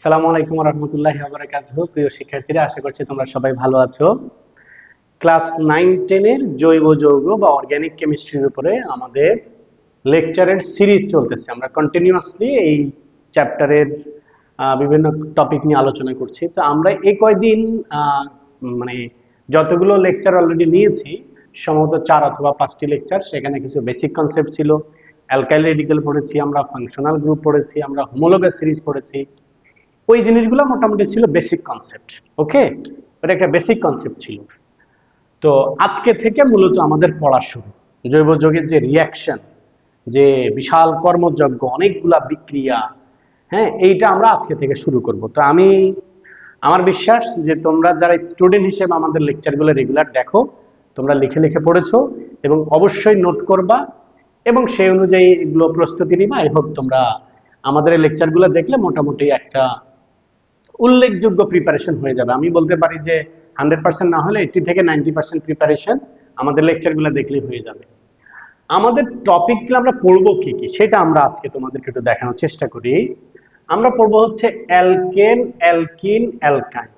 সালামু আলাইকুম রহমতুল্লাহ বারাকাতুহ প্রিয় শিক্ষার্থীরা, আশা করছি তোমরা সবাই ভালো আছো। ক্লাস নাইন টেনের জৈব যৌগ বা অর্গানিক কেমিস্ট্রির উপরে আমাদের লেকচারের সিরিজ চলতেছে। আমরা কন্টিনিউয়াসলি এই চ্যাপ্টারের বিভিন্ন টপিক নিয়ে আলোচনা করছি। তো আমরা এই কয়দিন মানে যতগুলো লেকচার অলরেডি নিয়েছি, সম্ভবত চার অথবা পাঁচটি লেকচার সেখানে কিছু বেসিক কনসেপ্ট ছিল। অ্যালকাইল রেডিকেল পড়েছি আমরা ফাংশনাল গ্রুপ পড়েছি, আমরা হোমোলোগাস সিরিজ পড়েছি। ওই জিনিসগুলো মোটামুটি ছিল বেসিক কনসেপ্ট ওকে এটা একটা বেসিক কনসেপ্ট ছিল। তো আজকে থেকে মূলত আমাদের পড়া শুরু। জৈব যৌগের যে রিয়াকশন যে বিশাল কর্মযজ্ঞ, অনেকগুলা বিক্রিয়া হ্যাঁ এইটা আমরা আজকে থেকে শুরু করব। তো আমি, আমার বিশ্বাস যে তোমরা যারা স্টুডেন্ট হিসেবে আমাদের লেকচারগুলো রেগুলার দেখো, তোমরা লিখে লিখে পড়েছো এবং অবশ্যই নোট করবা এবং সেই অনুযায়ী এগুলো প্রস্তুতি নিবা। আই তোমরা আমাদের লেকচারগুলো দেখলে মোটামুটি একটা উল্লেখযোগ্য প্রিপারেশন হয়ে যাবে। আমি বলতে পারি যে হান্ড্রেড পার্সেন্ট না হলে এইটি থেকে নাইনটি পার্সেন্ট প্রিপারেশন আমাদের লেকচারগুলো দেখলেই হয়ে যাবে। আমাদের টপিকগুলো আমরা পড়ব কি কি, সেটা আমরা আজকে তোমাদেরকে একটু দেখানোর চেষ্টা করি। আমরা পড়ব হচ্ছে alkane, alkene, alkyne.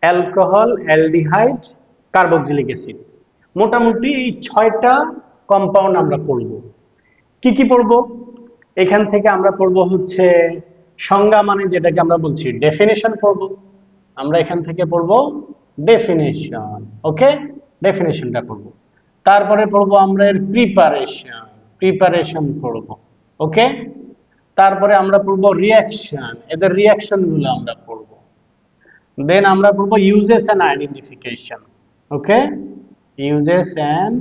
Alcohol, aldehyde, carboxylic acid. মোটামুটি এই ছয়টা কম্পাউন্ড আমরা পড়ব। কি কি পড়ব? এখান থেকে আমরা পড়ব হচ্ছে সংজ্ঞা মানে যেটাকে আমরা বলছি ডেফিনেশন পড়ব। আমরা এখান থেকে পড়ব ডেফিনেশন ওকে ডেফিনেশনটা পড়ব। তারপরে পড়ব আমরা এর প্রিপারেশন প্রিপারেশন পড়ব ওকে তারপরে আমরা পড়ব রিয়াকশন এদের রিয়াকশনগুলো আমরা পড়ব। দেন আমরা পড়ব uses and identification okay uses and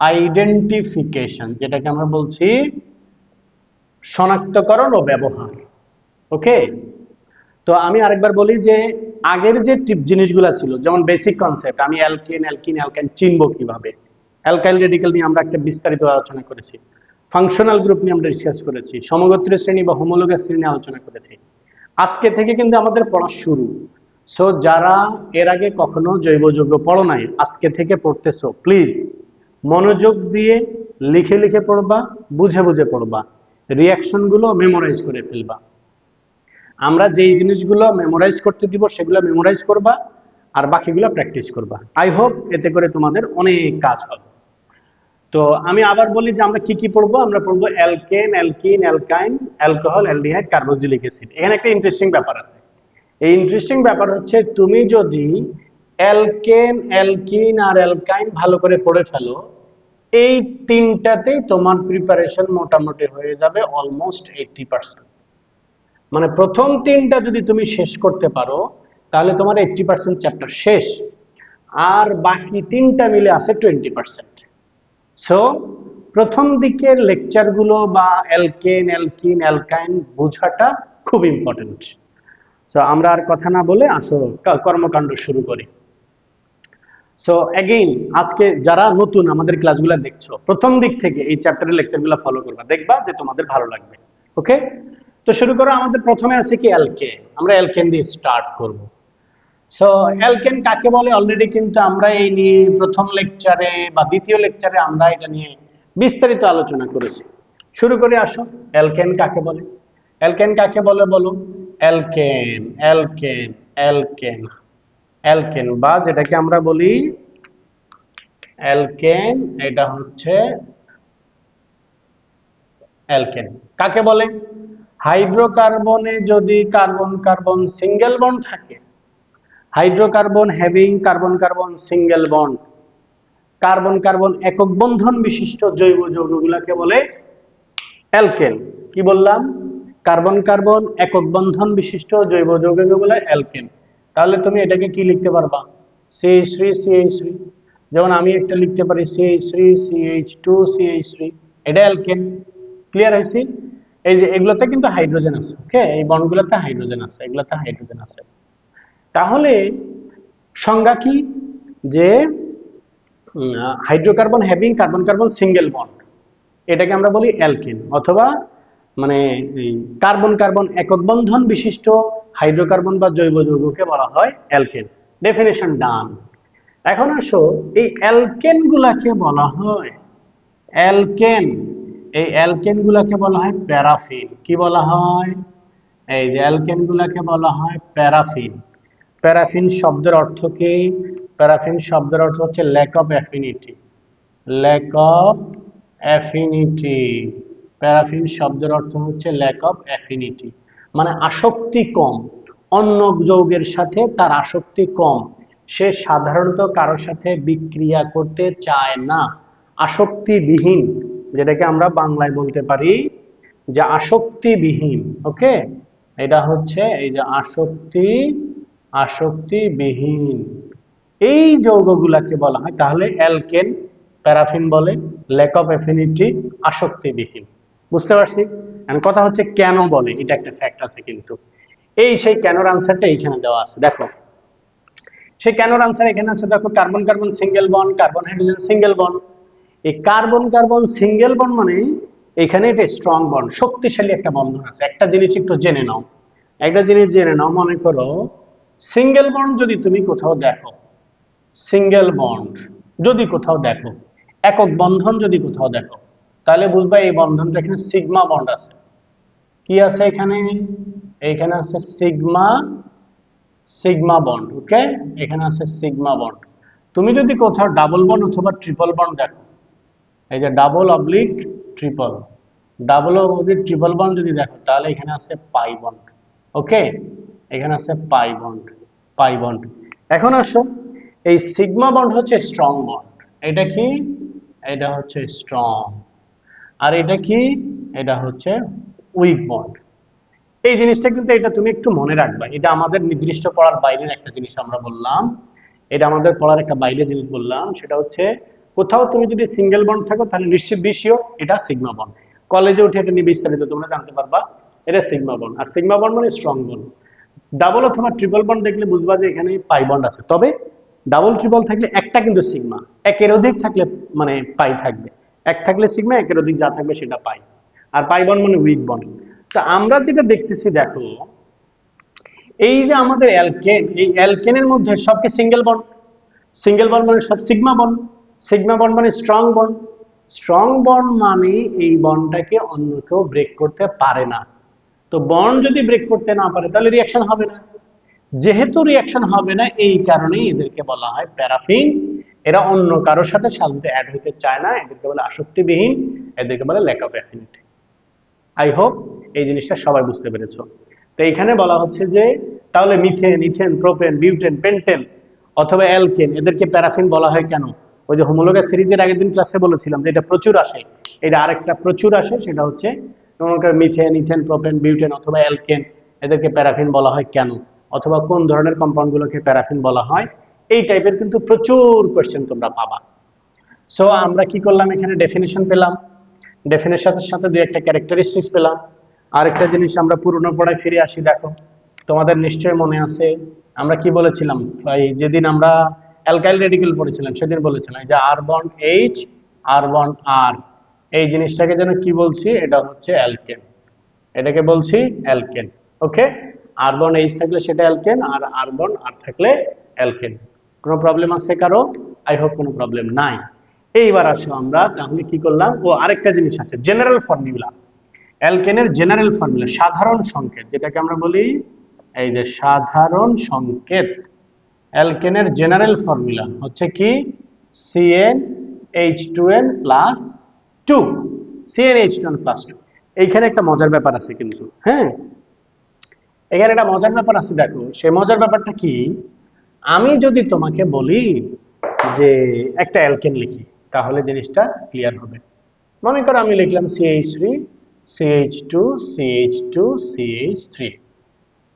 identification যেটাকে আমরা বলছি শনাক্তকরণ ও ব্যবহার। ওকে তো আমি আরেকবার বলি যে আগের যে টিপ জিনিসগুলো ছিল, যেমন বেসিক কনসেপ্ট আমি অ্যালকেন অ্যালকিন অ্যালকাইন চিনবো কীভাবে? অ্যালকাইল রেডিকেল নিয়ে আমরা একটা বিস্তারিত আলোচনা করেছি। ফাংশনাল গ্রুপ নিয়ে আমরা ডিসকাস করেছি। সমগোত্রীয় শ্রেণি বা হোমোলোগাস শ্রেণি আলোচনা করেছি। আজকে থেকে কিন্তু আমাদের পড়া শুরু। সো যারা এর আগে কখনো জৈব যৌগ পড়ো নাই, আজকে থেকে পড়তেছো প্লিজ মনোযোগ দিয়ে লিখে লিখে পড়বা, বুঝে বুঝে পড়বা। রিয়াকশনগুলো মেমোরাইজ করে ফেলবা। আমরা যেই জিনিসগুলো মেমোরাইজ করতে দিব, সেগুলো মেমোরাইজ করবা আর বাকিগুলো প্র্যাকটিস করবা। আই হোপ এতে করে তোমাদের অনেক কাজ হবে। তো আমি আবার বলি যে আমরা কি কি পড়ব? আমরা পড়ব alkane alkene alkyne alcohol aldehyde carboxylic acid এখানে একটা ইন্টারেস্টিং ব্যাপার আছে। এই ইন্টারেস্টিং ব্যাপার হচ্ছে তুমি যদি অ্যালকেন অ্যালকিন আর অ্যালকাইন ভালো করে পড়ে ফেলো, এই তিনটাতেই তোমার প্রিপারেশন মোটামুটি হয়ে যাবে অলমোস্ট এইটটি পার্সেন্ট মানে প্রথম তিনটা যদি তুমি শেষ করতে পারো, তাহলে তোমার এইটটি পার্সেন্ট চ্যাপ্টার শেষ। আর বাকি তিনটা মিলে আছে টোয়েন্টি পার্সেন্ট সো প্রথম দিকের লেকচারগুলো বা অ্যালকেন অ্যালকিন অ্যালকাইন বোঝাটা খুব ইম্পর্টেন্ট সো আমরা আর কথা না বলে আসো কর্মকাণ্ড শুরু করি। সো অ্যাগেইন আজকে যারা নতুন আমাদের ক্লাসগুলো দেখছ, প্রথম দিক থেকে এই চ্যাপ্টারের লেকচারগুলো ফলো করবা। দেখবা যে তোমাদের ভালো লাগবে। ওকে তো শুরু করো, আমাদের প্রথমে আছে কি অ্যালকে আমরা অ্যালকেন দিয়ে স্টার্ট করব। সো অ্যালকেন কাকে বলে? অলরেডি কিন্তু আমরা এই নিয়ে প্রথম লেকচারে বা দ্বিতীয় লেকচারে আমরা এটা নিয়ে বিস্তারিত আলোচনা করেছি। শুরু করে আসো অ্যালকেন কাকে বলে? অ্যালকেন কাকে বলে বলো? অ্যালকেন অ্যালকেন অ্যালকেন অ্যালকেন বা যেটাকে আমরা বলি অ্যালকেন এটা হচ্ছে অ্যালকেন কাকে বলে? হাইড্রোকার্বনে যদি কার্বন কার্বন সিঙ্গেল বন্ড থাকে, hydrocarbon having carbon carbon single bond, carbon carbon একক বন্ধন বিশিষ্ট জৈব যৌগগুলোকে বলে অ্যালকেন। কি বললাম? কার্বন কার্বন একক বন্ধন বিশিষ্ট জৈব যৌগকে বলে অ্যালকেন। তাহলে তুমি এটাকে কি লিখতে পারবা? CH three CH three. যেমন আমি একটা লিখতে পারি CH three CH two CH three. এটা অ্যালকেন। ক্লিয়ার হয়েছি? এই যে এগুলোতে কিন্তু হাইড্রোজেন আছে ওকে এই বন্ডগুলোতে হাইড্রোজেন আছে, এগুলোতে হাইড্রোজেন আছে। তাহলে সংজ্ঞা কি? যে hydrocarbon having carbon carbon single bond এটাকে আমরা বলি অ্যালকেন অথবা মানে কার্বন কার্বন একক বন্ধন বিশিষ্ট হাইড্রোকার্বন বা জৈব যৌগকে বলা হয় অ্যালকেন ডেফিনেশন ডান এখন আসো, এই অ্যালকেন গুলাকে বলা হয় অ্যালকেন এই অ্যালকেন গুলাকে বলা হয় প্যারাফিন কি বলা হয়? এই যে অ্যালকেন গুলাকে বলা হয় প্যারাফিন প্যারাফিন শব্দের অর্থ কি? প্যারাফিন শব্দের অর্থ হচ্ছে lack of affinity lack of affinity paraffin শব্দের অর্থ হচ্ছে ল্যাক অফ অ্যাফিনিটি মানে আসক্তি কম। অন্য যৌগের সাথে তার আসক্তি কম। সে সাধারণত কারোর সাথে বিক্রিয়া করতে চায় না। আসক্তিবিহীন। যেটাকে আমরা বাংলায় বলতে পারি যে আসক্তিবিহীন, ওকে? এটা হচ্ছে এই যে আসক্তি, আসক্তিবিহীন। এই যৌগগুলাকে বলা হয়, তাহলে অ্যালকেন, প্যারাফিন বলে ল্যাক অফ অ্যাফিনিটি আসক্তিবিহীন। বুঝতে পারছি? এখন কথা হচ্ছে কেন বলে, এটা একটা ফ্যাক্ট আছে কিন্তু। এই সেই কেনর আনসারটা এইখানে দেওয়া আছে, দেখো। সেই কেনর আনসার এখানে আছে, দেখো carbon carbon single bond carbon hydrogen single bond এই কার্বন কার্বন, সিঙ্গেল বন্ড মানে এখানে এটা স্ট্রং বন্ড, শক্তিশালী একটা বন্ধন আছে। একটা জিনিস একটু জেনে নাও। একটা জিনিস জেনে নাও, মনে করো, সিঙ্গেল বন্ড যদি তুমি কোথাও দেখো, সিঙ্গেল বন্ড যদি কোথাও দেখো, একক বন্ধন যদি কোথাও দেখো, তাহলে বুঝবা এই বন্ধনটা এখানে সিগমা বন্ড আছে। কি আছে এখানে? এখানে আছে সিগমা সিগমা বন্ড ওকে এখানে আছে সিগমা বন্ড। তুমি যদি কোথাও ডাবল বন্ড অথবা ট্রিপল বন্ড দেখো এই যে double oblique triple double oblique triple bond যদি দেখো, তাহলে এখানে আছে পাই বন্ড ওকে এখানে আছে পাই বন্ড পাই বন্ড এখন আসো, এই সিগমা বন্ড হচ্ছে স্ট্রং বন্ড এটা কি? এটা হচ্ছে স্ট্রং আর এটা কি? এটা হচ্ছে উইক বন্ড এই জিনিসটা কিন্তু এটা তুমি একটু মনে রাখবা, এটা আমাদের নির্দিষ্ট পড়ার বাইরের একটা জিনিস আমরা বললাম, এটা আমাদের পড়ার একটা বাইরে জিনিস বললাম, সেটা হচ্ছে কোথাও তুমি যদি সিঙ্গেল বন্ড থাকো, তাহলে নিশ্চিত বিষয় এটা সিগমা বন্ড কলেজে উঠে এটা নিয়ে বিস্তারিত তোমরা জানতে পারবা, এটা সিগমা বন্ড আর সিগমা বন্ড মানে স্ট্রং বন্ড ডাবল অথবা ট্রিপল বন্ড দেখলে বুঝবা যে এখানে পাই বন্ড আছে। তবে ডাবল ট্রিপল থাকলে একটা কিন্তু সিগমা একের অধিক থাকলে মানে পাই থাকবে। এক থাকলে সিগমা একের অধিক যা থাকবে সেটা পাই আর পাই বন্ড মানে উইক বন্ড তা আমরা যেটা দেখতেছি, দেখো, এই যে আমাদের অ্যালকেন এই অ্যালকেনের মধ্যে সব কি সিঙ্গেল বন্ড সিঙ্গেল বন্ড মানে সব সিগমা বন্ড সিগমা বন্ড মানে স্ট্রং বন্ড স্ট্রং বন্ড মানে এই বন্ডটাকে অন্য কেউ ব্রেক করতে পারে না। তো বন্ড যদি ব্রেক করতে না পারে, তাহলে রিয়াকশন হবে না। যেহেতু রিয়াকশন হবে না, এই কারণেই এদেরকে বলা হয় প্যারাফিন এরা অন্য কারোর সাথে সাধারণত অ্যাড হতে চায় না, এদেরকে বলে আসক্তিবিহীন, এদেরকে বলে lack of affinity I hope এই জিনিসটা সবাই বুঝতে পেরেছ। তো এখানে বলা হচ্ছে যে, তাহলে methane ethane propane butane pentane অথবা অ্যালকেন এদেরকে প্যারাফিন বলা হয় কেন? ওই যে হোমোলোগা সিরিজের আগের দিন ক্লাসে বলেছিলাম যে এটা প্রচুর আসে। এটা আরেকটা প্রচুর আসে, সেটা হচ্ছে তোমাকে মিথেন ইথেন প্রোপেন বিউটেন অথবা অ্যালকেন এদেরকে প্যারাফিন বলা হয় কেন? অথবা কোন ধরনের কম্পাউন্ডগুলোকে প্যারাফিন বলা হয়? এই টাইপের কিন্তু প্রচুর কোয়েশ্চেন তোমরা পাবা। সো আমরা কি করলাম এখানে? ডেফিনেশন পেলাম। ডেফিনেশনের সাথে দুই একটা ক্যারেক্টারিস্টিক্স পেলাম। আরেকটা জিনিস আমরা পুরনো পড়ায় ফিরে আসি, দেখো। তোমাদের নিশ্চয় মনে আছে, আমরা কি বলেছিলাম? যেদিন আমরা অ্যালকাইল রেডিকেল পড়েছিলাম সেদিন বলেছিলাম এই যে আর বন্ড এইচ আর বন্ড আর এই জিনিসটাকে যেন কি বলছি, এটা হচ্ছে অ্যালকেন। এটাকে বলছি অ্যালকেন, ওকে? আর বন্ড এইচ থাকলে সেটা অ্যালকেন, আর আর বন্ড আর থাকলে অ্যালকেন। কোনো প্রবলেম আছে কারও? আই হোপ কোনো প্রবলেম নাই। এইবার আসো আমরা, তাহলে কি করলাম? ও, আরেকটা জিনিস আছে জেনারেল ফর্মুলা অ্যালকেনের জেনারেল ফর্মুলা সাধারণ সংকেত, যেটাকে আমরা বলি, এই যে সাধারণ সংকেত। অ্যালকেনের জেনারেল ফর্মুলা হচ্ছে কি? CN H two N plus two CN H two N plus two এইখানে একটা মজার ব্যাপার আছে কিন্তু হ্যাঁ? এখানে একটা মজার ব্যাপার আছে, দেখো সে মজার ব্যাপারটা কি? আমি যদি তোমাকে বলি যে একটা অ্যালকেন লিখি, তাহলে জিনিসটা ক্লিয়ার হবে। মনে করো আমি লিখলাম CH three CH two CH two CH three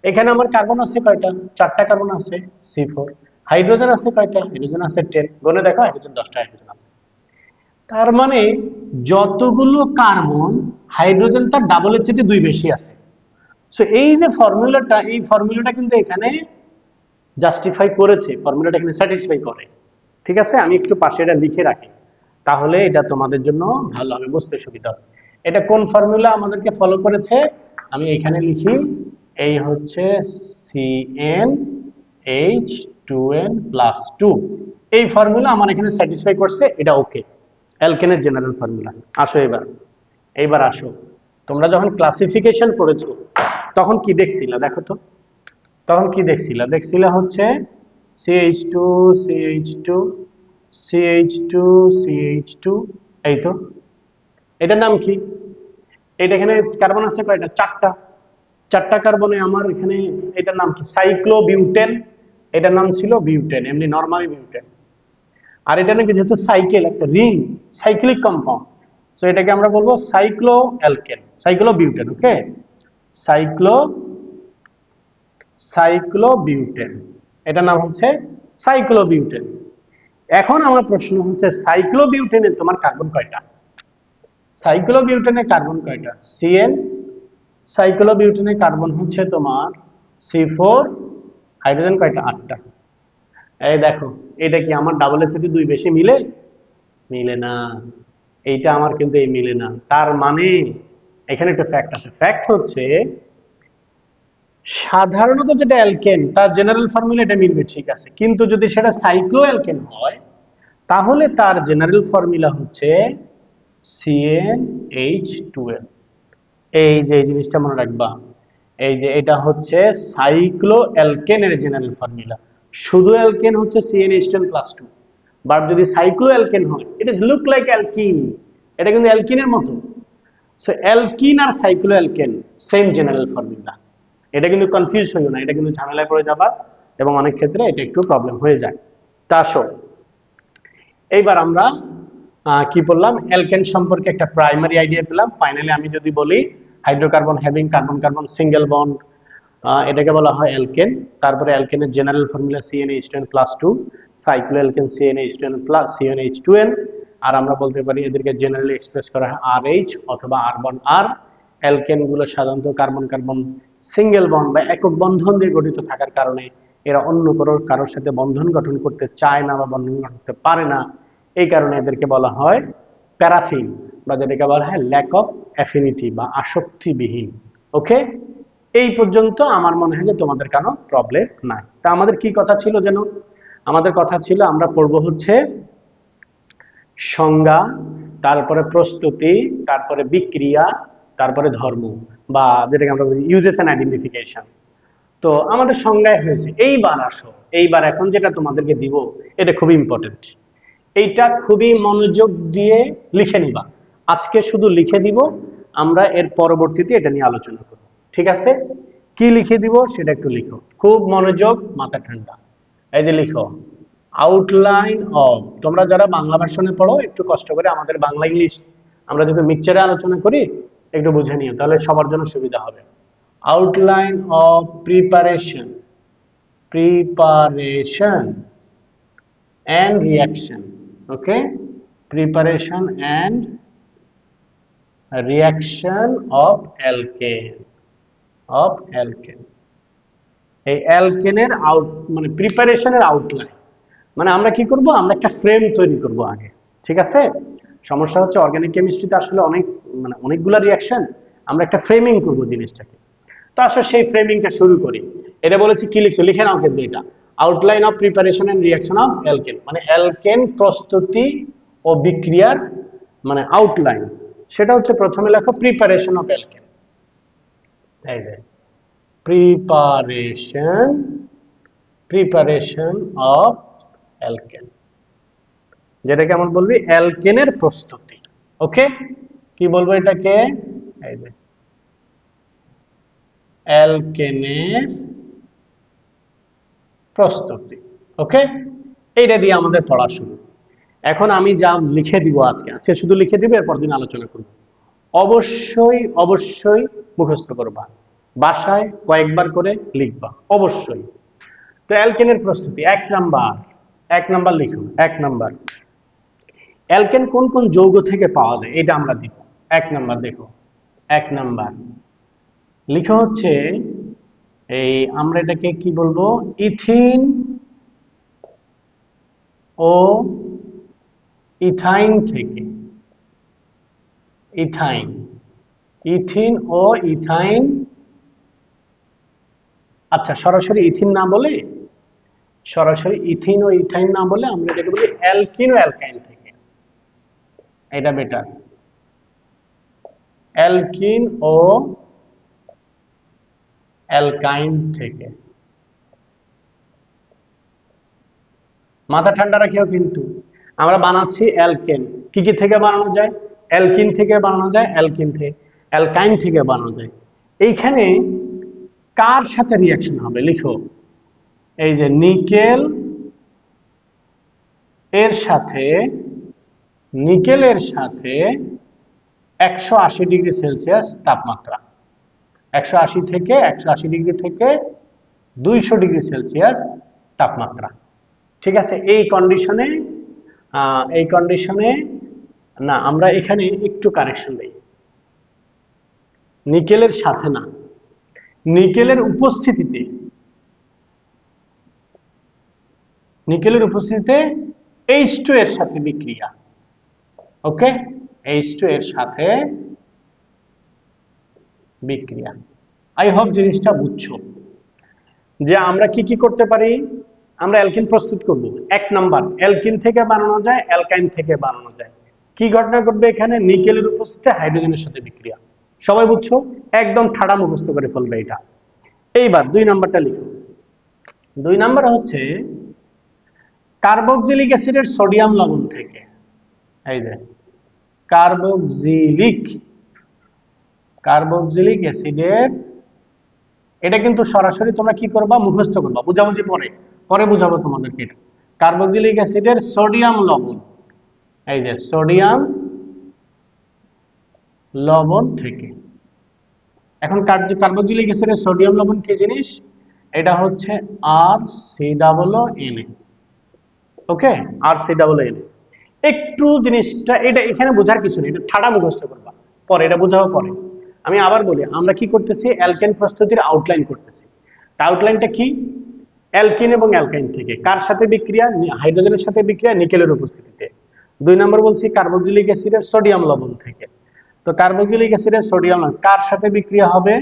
এখানে আমার কার্বন আছে কয়টা? চারটা কার্বন আছে সি ফোর হাইড্রোজেন আছে কয়টা? হাইড্রোজেন আছে টেন গনে দেখো হাইড্রোজেন দশটা হাইড্রোজেন আছে। তার মানে যতগুলো কার্বন হাইড্রোজেন তার ডাবলের চেয়ে দুই বেশি আছে। সো এই যে ফর্মুলাটা এই ফর্মুলাটা কিন্তু এখানে জাস্টিফাই করেছে ফর্মুলাটা এখানে স্যাটিসফাই করে। ঠিক আছে? আমি একটু পাশে এটা লিখে রাখি। তাহলে এটা তোমাদের জন্য ভালো হবে, বুঝতে সুবিধা হবে। এটা কোন ফর্মুলা আমাদেরকে ফলো করেছে? আমি এখানে লিখি এই হচ্ছে CN H two N plus two এই ফর্মুলা আমার এখানে স্যাটিসফাই করছে, এটা ওকে অ্যালকেনের জেনারেল ফর্মুলা আসো এবার। এইবার আসো। তোমরা যখন ক্লাসিফিকেশন করেছ তখন কি দেখছিলা? দেখো তো। তখন কি দেখছিলা? দেখছিলা হচ্ছে CH two CH two CH two CH two এই তো। এটার নাম কি? এটা এখানে কার্বন আছে কয়টা? চারটা। চারটা কার্বনে আমার এখানে এটার নাম কি? সাইক্লোবিউটেন এটার নাম ছিল বিউটেন এমনি নর্মাল বিউটেন আর এটা নাকি যেহেতু সাইকেল একটা রিং সাইক্লিক কম্পাউন্ড সো এটাকে আমরা বলব cycloalkane cyclobutane okay cyclo cyclobutane এটার নাম হচ্ছে সাইক্লো বিউটেন এখন আমার প্রশ্ন হচ্ছে সাইক্লো বিউটেনের তোমার কার্বন কয়টা? সাইক্লো বিউটেনের কার্বন কয়টা? সিএন সাইক্লো বিউটেনের কার্বন হচ্ছে তোমার সি ফোর হাইড্রোজেন কয়টা? আটটা। এই দেখো, এটা কি আমার ডাবল এর থেকে দুই বেশি মিলে? মিলে না। এইটা আমার কিন্তু এই মিলে না। তার মানে এখানে একটা ফ্যাক্ট আছে। ফ্যাক্ট হচ্ছে সাধারণত যেটা অ্যালকেন তার জেনারেল ফর্মুলা এটা মিলবে, ঠিক আছে। কিন্তু যদি সেটা সাইক্লো অ্যালকেন হয়, তাহলে তার জেনারেল ফর্মুলা হচ্ছে সিএন এইচ টুয়েলভ এই যে এই জিনিসটা মনে রাখবা। এই যে এটা হচ্ছে সাইক্লো অ্যালকেনের জেনারেল ফর্মুলা শুধু অ্যালকেন হচ্ছে সিএনএইচ10 plus two but if cycloalkane হয় it is look like alkene এটা কিন্তু অ্যালকিনের মতো। সো অ্যালকিন আর cycloalkane same general formula এটা কিন্তু কনফিউজ হইও না, এটা কিন্তু ঝামেলায় পড়ে যাবা এবং অনেক ক্ষেত্রে এটা একটু প্রবলেম হয়ে যায়। তা আসো, এইবার আমরা কি বললাম? অ্যালকেন সম্পর্কে একটা প্রাইমারি আইডিয়া পেলাম। ফাইনালি আমি যদি বলি hydrocarbon having carbon carbon, single bond এটাকে বলা হয় অ্যালকেন। তারপরে অ্যালকেনের general formula CNH ten plus two cycloalkane CNH ten plus CNH two N আর আমরা বলতে পারি এদেরকে জেনারেলি এক্সপ্রেস করা হয় আর এইচ অথবা আর বন আর অ্যালকেনগুলো সাধারণত কার্বন কার্বন, সিঙ্গেল বন্ড বা একক বন্ধন দিয়ে গঠিত থাকার কারণে এরা অন্য কোনো কারোর সাথে বন্ধন গঠন করতে চায় না বা বন্ধন গঠন করতে পারে না। এই কারণে এদেরকে বলা হয় প্যারাফিন বা যেটাকে বলা হয় ল্যাক অফ অ্যাফিনিটি বা আসক্তিবিহীন ওকে এই পর্যন্ত আমার মনে হয় যে তোমাদের কোনো প্রবলেম নাই। তা আমাদের কি কথা ছিল যেন? আমাদের কথা ছিল, আমরা পড়ব হচ্ছে সংজ্ঞা, তারপরে প্রস্তুতি, তারপরে বিক্রিয়া, তারপরে ধর্ম বা যেটাকে আমরা বলি ইউজেস অ্যান্ড আইডেন্টিফিকেশন তো আমাদের সংজ্ঞায় হয়েছে, এইবার আসো, এইবার এখন যেটা তোমাদেরকে দিব, এটা খুবই ইম্পর্টেন্ট এইটা খুবই মনোযোগ দিয়ে লিখে নিবা। আজকে শুধু লিখে দিব, আমরা এর পরবর্তীতে এটা নিয়ে আলোচনা করব। ঠিক আছে? কি লিখে দিব সেটা একটু লিখো। খুব মনোযোগ, মাথা ঠান্ডা। এই যে লিখো আউটলাইন অফ তোমরা যারা বাংলা ভার্সনে পড়ো, একটু কষ্ট করে আমাদের বাংলা ইংলিশ, আমরা যদি মিক্সচারে আলোচনা করি, একটু বুঝে নিও, তাহলে সবার জন্য সুবিধা হবে। Outline of preparation preparation and reaction okay preparation and reaction of alkane of alkane. এই অ্যালকেনের আউট মানে প্রিপারেশনের আউটলাইন মানে আমরা কি করব? আমরা একটা ফ্রেম তৈরি করব আগে। ঠিক আছে? সমস্যা হচ্ছে অর্গানিক কেমিস্ট্রিতে আসলে অনেক মানে অনেকগুলো রিয়াকশন আমরা একটা ফ্রেমিং করব জিনিসটাকে। তো আসলে সেই ফ্রেমিংটা শুরু করি। এটা বলেছি, কি লিখছো? লিখে নাও কিন্তু এটা। Outline of preparation and reaction of alkane মানে অ্যালকেন প্রস্তুতি ও বিক্রিয়ার মানে আউটলাইন সেটা হচ্ছে প্রথমে লেখো preparation of alkane preparation preparation of alkane যেটাকে আমরা বলবি? অ্যালকেনের প্রস্তুতি। ওকে কি বলব এটাকে? এই অ্যালকেনের প্রস্তুতি। ওকে এইটা দিয়ে আমাদের পড়া শুরু। এখন আমি যা লিখে দিব আজকে আজকে শুধু লিখে দিব, এরপর দিন আলোচনা করব। অবশ্যই অবশ্যই মুখস্থ করবা। বাসায় কয়েকবার করে লিখবা, অবশ্যই। তো অ্যালকেনের প্রস্তুতি, এক নাম্বার এক নাম্বার লিখুন, এক নাম্বার। অ্যালকেন কোন কোন যৌগ থেকে পাওয়া যায়, এটা আমরা দিব। এক নাম্বার দেখো, এক নাম্বার। লিখা হচ্ছে এই, আমরা এটাকে কি বলব? ইথিন ও ইথাইন থেকে ইথাইন ইথিন ও ইথাইন আচ্ছা সরাসরি ইথিন না বলে, সরাসরি ইথিন ও ইথাইন না বলে আমরা এটাকে বলি অ্যালকিন ও অ্যালকাইন থেকে। এটা বেটার অ্যালকিন ও অ্যালকাইন থেকে। মাথা ঠান্ডা রাখিও কিন্তু। আমরা বানাচ্ছি অ্যালকেন। কি কি থেকে বানানো যায়? অ্যালকিন থেকে বানানো যায়, অ্যালকিন থেকে অ্যালকাইন থেকে বানানো যায়। এইখানে কার সাথে রিয়াকশন হবে? লিখো। এই যে নিকেল এর সাথে নিকেলের সাথে একশো আশি ডিগ্রি সেলসিয়াস তাপমাত্রা। একশো আশি থেকে, একশো আশি ডিগ্রি থেকে দুইশো ডিগ্রি সেলসিয়াস তাপমাত্রা। ঠিক আছে? এই কন্ডিশনে এই কন্ডিশনে না, আমরা এখানে একটু কারেকশন দিই। নিকেলের সাথে না। নিকেলের উপস্থিতিতে নিকেলের উপস্থিতিতে এইচ টু এর সাথে বিক্রিয়া। ওকে? এইচ টু এর সাথে বিক্রিয়া। আই হোপ জিনিসটা বুঝছ। যে আমরা কি কি করতে পারি? আমরা অ্যালকিন প্রস্তুত করব। এক নাম্বার, অ্যালকিন থেকে বানানো যায়, অ্যালকাইন থেকে বানানো যায়। কি ঘটনা ঘটবে এখানে? নিকেলের উপস্থিতিতে হাইড্রোজেনের সাথে বিক্রিয়া। সবাই বুঝছ? একদম ঠাড়া মুখস্থ করে ফেলবে এটা। এইবার দুই নাম্বারটা লিখো। দুই নাম্বার হচ্ছে, কার্বক্সিলিক অ্যাসিডের সোডিয়াম লবণ থেকে। এই যে, কার্বক্সিলিক কার্বক্সিলিক অ্যাসিডের, এটা কিন্তু সরাসরি তোমরা কি করবা? মুখস্থ করবা। বুঝাবুঝি পরে। পরে বুঝাবো তোমাদেরকে এটা। কার্বক্সিলিক অ্যাসিডের সোডিয়াম লবণ। এই যে সোডিয়াম লবণ থেকে। এখন কার্বক্সিলিক অ্যাসিডের সোডিয়াম লবণ কি জিনিস? এটা হচ্ছে R C double N okay R C double N একটু জিনিসটা এটা এখানে বোঝার কিছু নেই, এটা ঠাডা মুখস্থ করবা। পরে এটা বোঝাবো পরে। আমি আবার বলি, আমরা কি করতেছি? অ্যালকেন প্রস্তুতির আউটলাইন করতেছি। আউটলাইনটা কি? অ্যালকিন এবং অ্যালকাইন থেকে। কার সাথে বিক্রিয়া? হাইড্রোজেনের সাথে বিক্রিয়া, নিকেলের উপস্থিতিতে দুই নম্বর বলছি কার্বক্সিলিক অ্যাসিডের সোডিয়াম লবণ থেকে। তো কার্বক্সিলিক অ্যাসিডের সোডিয়াম কার সাথে বিক্রিয়া হবে?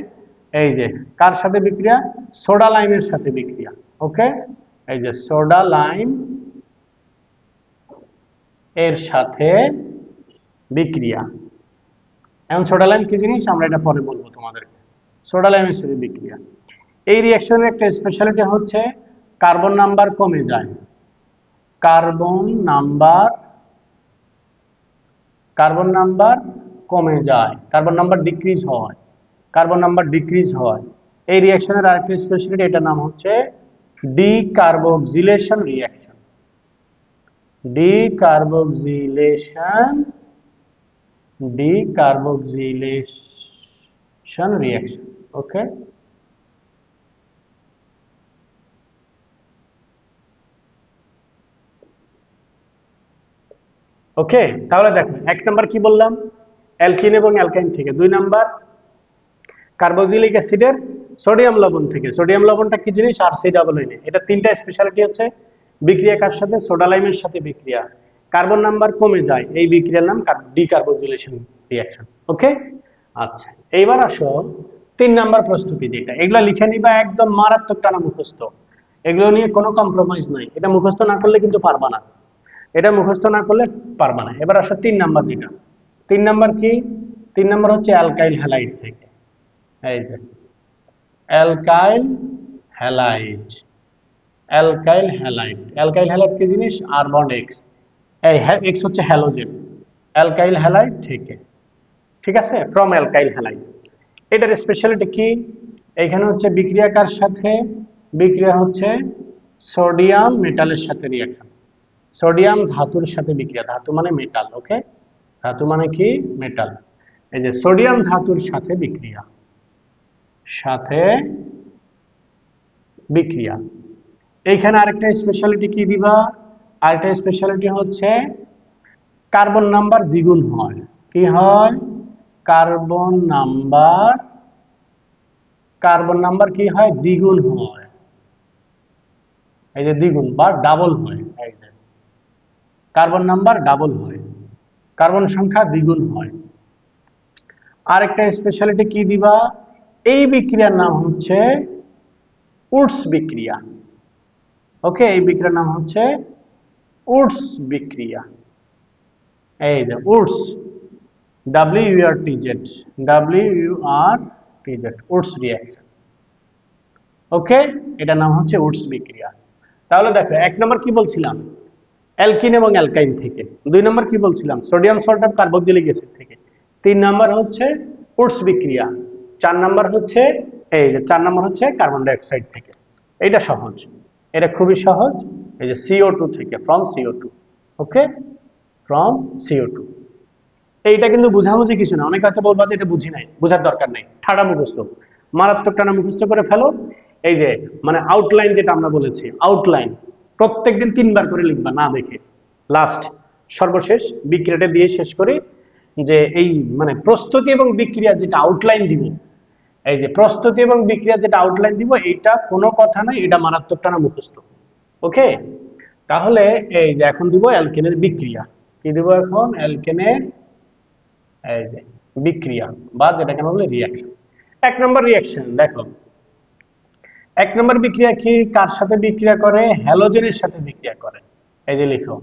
এই যে, কার সাথে বিক্রিয়া? সোডা লাইমের সাথে বিক্রিয়া। ওকে? এই যে, সোডা লাইম এর সাথে বিক্রিয়া। এখন সোডা লাইম কি জিনিস? আমরা এটা পরে বলব তোমাদেরকে। সোডা লাইমের সাথে বিক্রিয়া। এই রিয়াকশনের একটা স্পেশালিটি হচ্ছে কার্বন নাম্বার কমে যায়। কার্বন নাম্বার কার্বন নাম্বার কমে যায়। কার্বন নাম্বার ডিক্রিজ হয়। কার্বন নাম্বার ডিক্রিজ হয়। এই রিয়াকশনের আরেকটা স্পেশালিটি এটার নাম হচ্ছে decarboxylation reaction decarboxylation decarboxylation reaction okay okay তাহলে দেখো, এক নাম্বার কি বললাম? অ্যালকিন এবং অ্যালকাইন থেকে। দুই নাম্বার কার্বক্সিলিক অ্যাসিডের সোডিয়াম লবণ থেকে। সোডিয়াম লবণটা কি জিনিস? আর সি ডাবল এটা তিনটা স্পেশালিটি হচ্ছে। বিক্রিয়া কার সাথে? সোডা লাইমের সাথে বিক্রিয়া। কার্বন নাম্বার কমে যায়। এই বিক্রিয়ার নাম ডিকার্বোজিলেশন রিয়াকশন ওকে আচ্ছা এইবার আসো। তিন নাম্বার প্রস্তুতি যেটা। এগুলা লিখে নিবা একদম মারাত্মক টানা মুখস্থ। এগুলো নিয়ে কোনো কম্প্রোমাইজ নাই। এটা মুখস্থ না করলে কিন্তু পারবা না। এটা মুখস্থ না করলে পারবা না এবার আসো তিন নাম্বার যেটা তিন নাম্বার কি? তিন নাম্বার হচ্ছে অ্যালকাইল হ্যালাইড থেকে। এই যে। Alkyl halide. Alkyl halide. Alkyl halide কি জিনিস? আরবন এক্স এই এক্স হচ্ছে হ্যালোজেন। অ্যালকাইল হ্যালাইড থেকে। ঠিক আছে? From alkyl halide. এটার স্পেশালিটি কি? এখানে হচ্ছে বিক্রিয়াকার সাথে, বিক্রিয়া হচ্ছে সোডিয়াম মেটালের সাথে রিয়াকশন সোডিয়াম ধাতুর সাথে বিক্রিয়া, ধাতু মানে মেটাল ওকে ধাতু মানে কি? মেটাল এই যে সোডিয়াম ধাতুর সাথে বিক্রিয়া সাথে বিক্রিয়া। এইখানে আরেকটা স্পেশালিটি কি দিবা আরেকটা স্পেশালিটি হচ্ছে কার্বন নাম্বার দ্বিগুণ হয়। কি হয়? কার্বন নাম্বার কার্বন নাম্বার কি হয়? দ্বিগুণ হয়। এই যে দ্বিগুণ বা ডাবল হয়। এই যে কার্বন নাম্বার ডাবল হয়, কার্বন সংখ্যা দ্বিগুণ হয়। আরেকটা স্পেশালিটি কি দিবা? এই বিক্রিয়ার নাম হচ্ছে উডস বিক্রিয়া। ওকে এই বিক্রিয়ার নাম হচ্ছে উডস বিক্রিয়া। এই যে Wurtz W R T Z W R T Z Wurtz reaction okay এটা নাম হচ্ছে উডস বিক্রিয়া। তাহলে দেখো, এক নম্বর কি বলছিলাম? অ্যালকিন এবং অ্যালকাইন থেকে। দুই নম্বর কি বলছিলাম? Sodium salt of carboxylic acid থেকে। তিন নম্বর হচ্ছে উডস বিক্রিয়া। চার নম্বর হচ্ছে, এই যে চার নম্বর হচ্ছে কার্বন ডাইঅক্সাইড থেকে। এইটা সহজ। এটা খুবই সহজ। এই যে সিও টু থেকে from CO two okay from CO two এইটা কিন্তু বুঝাবুঝি কিছু না। অনেক হয়তো বলব যে এটা বুঝি নাই, বোঝার দরকার নেই। ঠাডা মুখস্থ। মারাত্মক টানা মুখস্থ করে ফেলো। এই যে মানে আউটলাইন যেটা আমরা বলেছি আউটলাইন প্রত্যেকদিন তিনবার করে লিখবা না দেখে। লাস্ট সর্বশেষ বিক্রিয়াটা দিয়ে শেষ করে যে এই মানে প্রস্তুতি এবং বিক্রিয়া যেটা আউটলাইন দিব, এই যে প্রস্তুতি এবং বিক্রিয়া যেটা আউটলাইন দিব, এইটা কোনো কথা নাই, এটা মারাত্মক টানা মুখস্থ। ওকে তাহলে এই যে এখন দিব অ্যালকেনের বিক্রিয়া। কি দিব এখন? অ্যালকেনের, এই যে বিক্রিয়া, বা যেটাকে বলি রিয়াকশন এক নম্বর রিয়াকশন দেখো। এক নম্বর বিক্রিয়া কি? কার সাথে বিক্রিয়া করে? হ্যালোজেনের সাথে বিক্রিয়া করে। এই যে লিখো।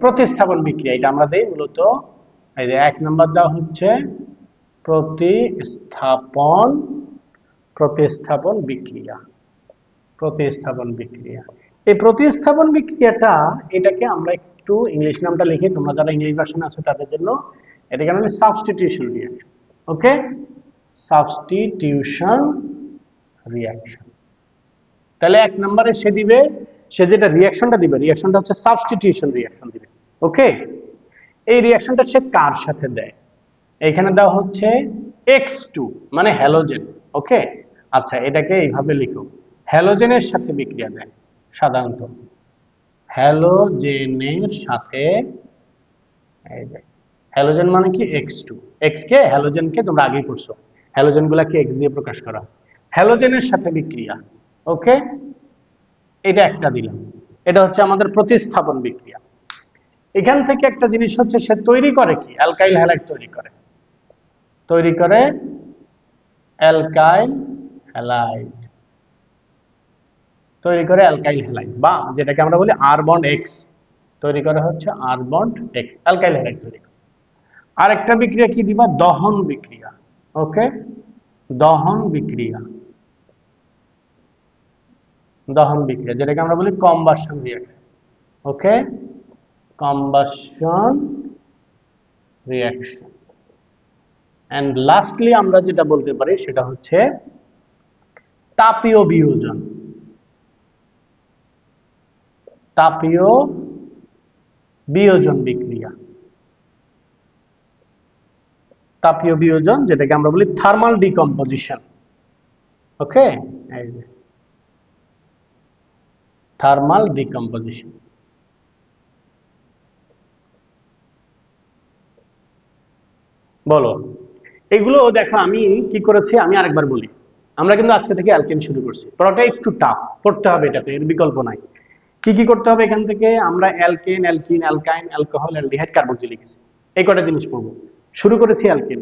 প্রতিস্থাপন বিক্রিয়া, এটা আমরা দেই মূলত। এই যে এক নম্বর দেওয়া হচ্ছে প্রতিস্থাপন প্রতিস্থাপন বিক্রিয়া। প্রতিস্থাপন বিক্রিয়া। এই প্রতিস্থাপন বিক্রিয়াটা, এটাকে আমরা একটু ইংলিশ নামটা লিখি। তোমরা যারা ইংলিশ ভার্সন আছো, তাদের জন্য এটাকে আমরা substitution reaction okay substitution reaction তাহলে এক নম্বরে সে দিবে, সে যেটা রিয়াকশনটা দিবে রিয়াকশনটা হচ্ছে সাবস্টিটিউশন রিয়াকশন দিবে ওকে এই রিয়াকশনটা সে কার সাথে দেয়? এখানে দেওয়া হচ্ছে এক্স টু মানে হ্যালোজেন ওকে আচ্ছা এটাকে এইভাবে লিখো। হ্যালোজেনের সাথে বিক্রিয়া দেয়, সাধারণত। হ্যালোজেনের সাথে হ্যালোজেন মানে কি? এক্স টু এক্স কে হ্যালোজেনকে তোমরা আগেই পড়ছো হ্যালোজেন গুলাকে এক্স দিয়ে প্রকাশ করা হয়। হ্যালোজেনের সাথে বিক্রিয়া। ওকে? এটা একটা দিলাম। এটা হচ্ছে আমাদের প্রতিস্থাপন বিক্রিয়া। এখান থেকে একটা জিনিস হচ্ছে, সে তৈরি করে কি? অ্যালকাইল হ্যালাইড তৈরি করে। তৈরি করে অ্যালকাইল হ্যালাইড তৈরি করে অ্যালকাইল হ্যালাইড বা যেটাকে আমরা বলি আর বন্ড এক্স। তৈরি করে হচ্ছে R bond X. Alkyl halide তৈরি করে। আরেকটা বিক্রিয়া কি দিবা? দহন বিক্রিয়া। ওকে? দহন বিক্রিয়া। দহন বিক্রিয়া, যেটাকে আমরা বলি combustion reaction okay? Combustion reaction and lastly আমরা যেটা বলতে পারি, সেটা হচ্ছে তাপীয় বিয়োজন। তাপীয় বিয়োজন বিক্রিয়া। তাপীয় বিয়োজন, যেটাকে আমরা বলি thermal decomposition okay? Thermal decomposition বলো। এগুলো দেখো, আমি কি করেছি, আমি আরেকবার বলি। আমরা কিন্তু আজকে থেকে অ্যালকেন শুরু করছি। পড়াটা একটু টাফ পড়তে হবে এটাতে, এর বিকল্প নাই। কি কি করতে হবে এখান থেকে? আমরা alkane alkene alkyne alcohol aldehyde carboxylic acid এই কটা জিনিস পড়ব। শুরু করেছি অ্যালকেন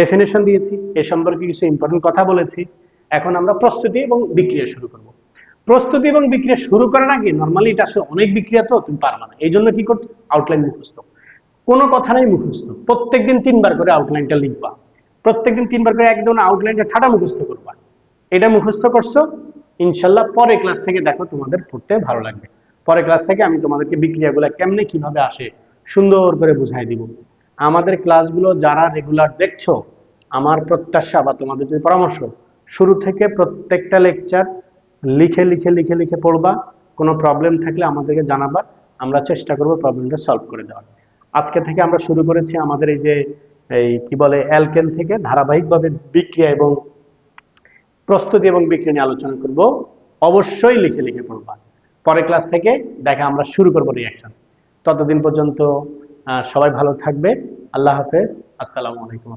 ডেফিনেশন দিয়েছি, এ সম্পর্কে কিছু ইম্পর্টেন্ট কথা বলেছি। এখন আমরা প্রস্তুতি এবং বিক্রিয়া শুরু করব। প্রস্তুতি এবং বিক্রিয়া শুরু করার আগে নর্মালি এটা আসলে অনেক বিক্রিয়া তো, তুমি পারবা না। এই জন্য কি করতে আউটলাইন মুখস্থ। কোনো কথা নাই মুখস্থ। প্রত্যেকদিন তিনবার করে আউটলাইনটা লিখবা। প্রত্যেকদিন তিনবার করে একদম আউটলাইনটা ঠাটা মুখস্থ করবা। এটা মুখস্থ করছ, ইনশাল্লাহ পরে ক্লাস থেকে দেখো তোমাদের পড়তে ভালো লাগবে। পরে ক্লাস থেকে আমি তোমাদেরকে বিক্রিয়াগুলো কেমনে কীভাবে আসে সুন্দর করে বুঝাই দিব। আমাদের ক্লাসগুলো যারা রেগুলার দেখছ, আমার প্রত্যাশা বা তোমাদের যে পরামর্শ, শুরু থেকে প্রত্যেকটা লেকচার লিখে লিখে লিখে লিখে পড়বা। কোনো প্রবলেম থাকলে আমাদেরকে জানাবা। আমরা চেষ্টা করব প্রবলেমটা সলভ করে দেওয়ার। আজকে থেকে আমরা শুরু করেছি আমাদের এই যে, এই কি বলে অ্যালকেন থেকে ধারাবাহিকভাবে বিক্রিয়া এবং প্রস্তুতি এবং বিক্রিয়া নিয়ে আলোচনা করব। অবশ্যই লিখে লিখে পড়বা। পরের ক্লাস থেকে দেখা আমরা শুরু করব রিয়াকশন ততদিন পর্যন্ত সবাই ভালো থাকবে। আল্লাহ হাফেজ। আসসালামু আলাইকুম